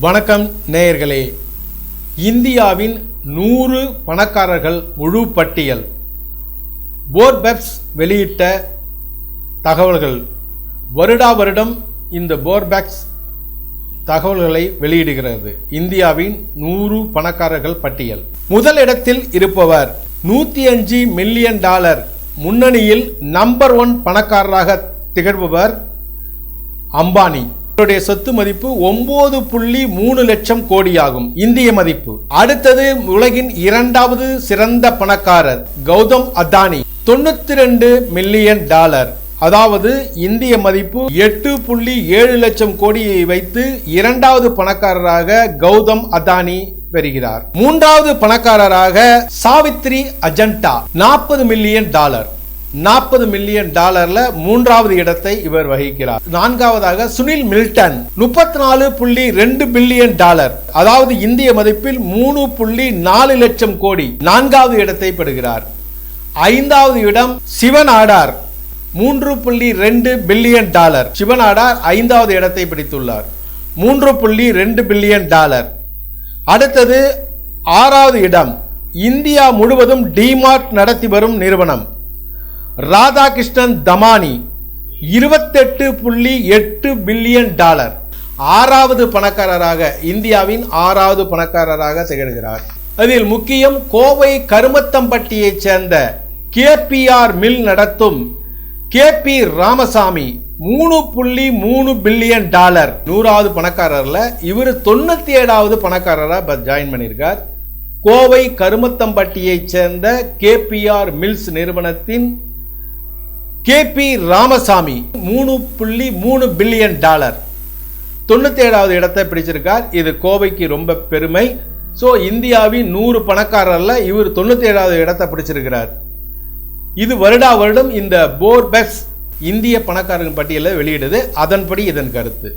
வணக்கம் நேயர்களே. இந்தியாவின் நூறு பணக்காரர்கள் முழு பட்டியல். போர்பெப்ஸ் வெளியிட்ட தகவல்கள். வருடா வருடம் இந்த போர்பேக்ஸ் தகவல்களை வெளியிடுகிறது. இந்தியாவின் நூறு பணக்காரர்கள் பட்டியல். முதல் இடத்தில் இருப்பவர் நூற்றி அஞ்சு மில்லியன் டாலர். முன்னணியில் நம்பர் ஒன் பணக்காரராக திகழ்பவர் அம்பானி. அவருடைய சொத்து மதிப்பு ஒன்பது புள்ளி மூணு லட்சம் கோடியாகும். இந்திய மதிப்பு. அடுத்தது உலகின் இரண்டாவது சிறந்த பணக்காரர் கௌதம் அதானி. தொண்ணூத்தி ரெண்டு மில்லியன் டாலர். அதாவது இந்திய மதிப்பு எட்டு புள்ளி ஏழு லட்சம் கோடியை வைத்து இரண்டாவது பணக்காரராக கௌதம் அதானி பெறுகிறார். மூன்றாவது பணக்காரராக சாவித்ரி அஜண்டா நாற்பது மில்லியன் டாலர். நாற்பது மில்லியன் டாலர்ல மூன்றாவது இடத்தை இவர் வகிக்கிறார். நான்காவதாக சுனில் மில்டன் முப்பத்தி நாலு புள்ளி ரெண்டு பில்லியன் டாலர் அதாவது இந்திய மதிப்பில் மூணு புள்ளி நாலு லட்சம் கோடி நான்காவது இடத்தை பெறுகிறார். ஐந்தாவது இடம் சிவன் ஆடார் மூன்று புள்ளி ரெண்டு பில்லியன் டாலர் சிவன் ஆடார் ஐந்தாவது இடத்தை பிடித்துள்ளார். மூன்று புள்ளி ரெண்டு பில்லியன் டாலர். அடுத்தது ஆறாவது இடம் இந்தியா முழுவதும் டிமார்ட் நடத்தி வரும் நிறுவனம். ராதாகிருஷ்ணன் தமானி இருபத்தெட்டு புள்ளி எட்டு பில்லியன் டாலர். ஆறாவது பணக்காரராக இந்தியாவின் ஆறாவது பணக்காரராக திகழ்கிறார். அதில் முக்கியம் கோவை கருமத்தம்பட்டியைச் சேர்ந்த கேபிஆர் மில் நடத்தும் கேபி ராமசாமி மூணு புள்ளி மூணு பில்லியன் டாலர். நூறாவது பணக்காரரில் இவர் தொண்ணூத்தி ஏழாவது பணக்காரராக ஜாயின் பண்ணியிருக்கார். கோவை கருமத்தம்பட்டியைச் சேர்ந்த கேபிஆர் மில்ஸ் நிறுவனத்தின் கேபி ராமசாமி மூணு புள்ளி மூணு பில்லியன் டாலர். தொண்ணூத்தி ஏழாவது இடத்தை பிடிச்சிருக்கார். இது கோவைக்கு ரொம்ப பெருமை. ஸோ இந்தியாவின் நூறு பணக்காரர்ல இவர் தொண்ணூத்தி ஏழாவது இடத்தை பிடிச்சிருக்கிறார். இது வருடா வருடம் இந்த போர்பெக்ஸ் இந்திய பணக்காரர்கள் பட்டியலை வெளியிடுது. அதன்படி இதன் கருத்து.